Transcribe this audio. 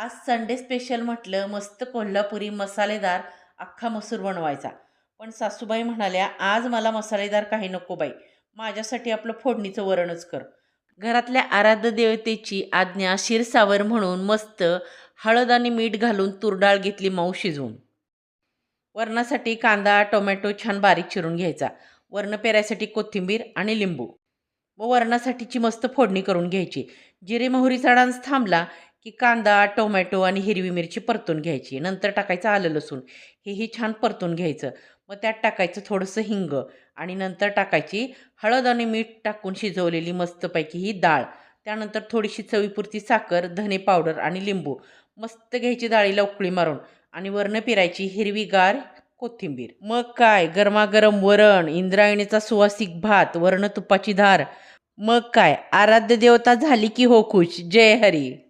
आज Sunday special म्हटलं मस्त कोल्हापुरी मसालेदार अख्खा मसूर बनवायचा. पण सासूबाई म्हणाल्या आज मला मसालेदार काही नको बाई. माझ्यासाठी आपलं फोडणीचं वरणच कर. घरातल्या आराध्य देवतेची आज्ञा शिरसावर म्हणून मस्त हळद आणि मीठ घालून तुरडाळ घेतली मऊ शिजवून. वरणासाठी कांदा टोमॅटो छान बारीक चिरून घ्यायचा. वर्ण पेरायसाठी कोथिंबीर आणि लिंबू. व वरणासाठीची मस्त फोडणी करून घ्यायची. जिरे मोहरीचा डान्स थांबला की कांदा टोमॅटो आणि हिरवी मिरची परतून घ्यायची. नंतर टाकायचं आलं लसूण. हेही छान परतून घ्यायचं. मग त्यात टाकायचं थोडंसं हिंग आणि नंतर टाकायची हळद आणि मीठ टाकून शिजवलेली मस्तपैकी ही डाळ. त्यानंतर थोडीशी चवीपुरती साखर धने पावडर आणि लिंबू. मस्त घ्यायची डाळीला उकळी मारून आणि वर्ण पिरायची हिरवीगार कोथिंबीर. मग काय? गरमागरम वरण इंद्रायणीचा सुवासिक भात वर्ण तुपाची धार. मग काय? आराध्य देवता झाली की हो खुश. जय हरी.